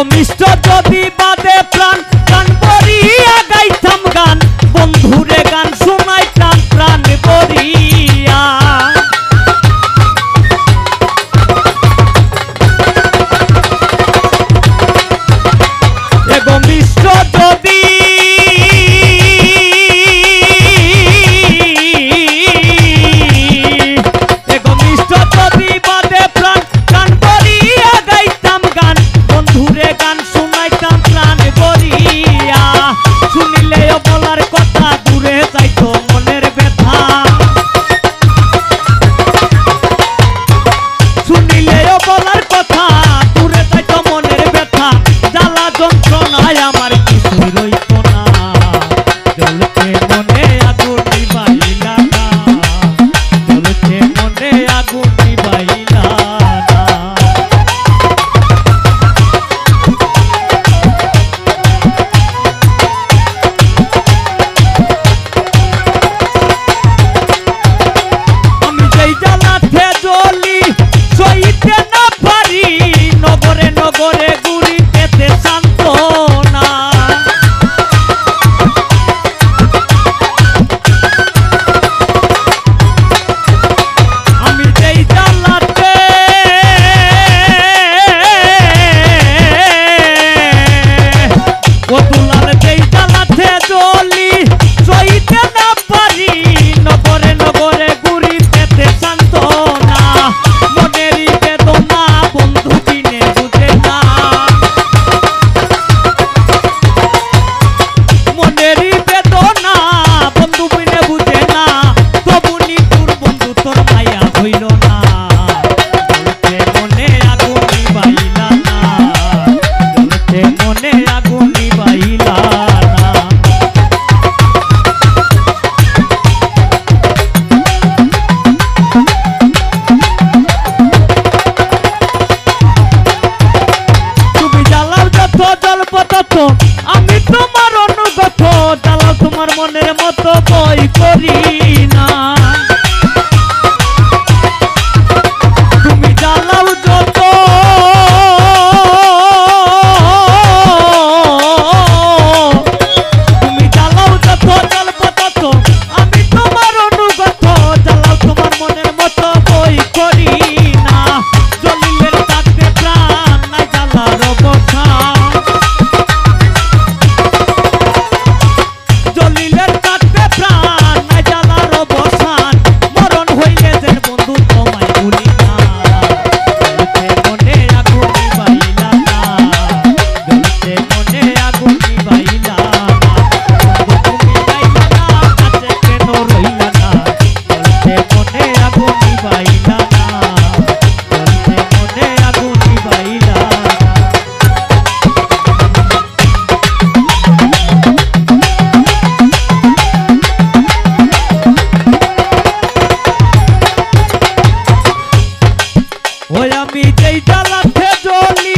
কমিষ্ট যদি বাদে প্রাণ জল্প তত ওই আমি যেই ডালাতে জ্বলি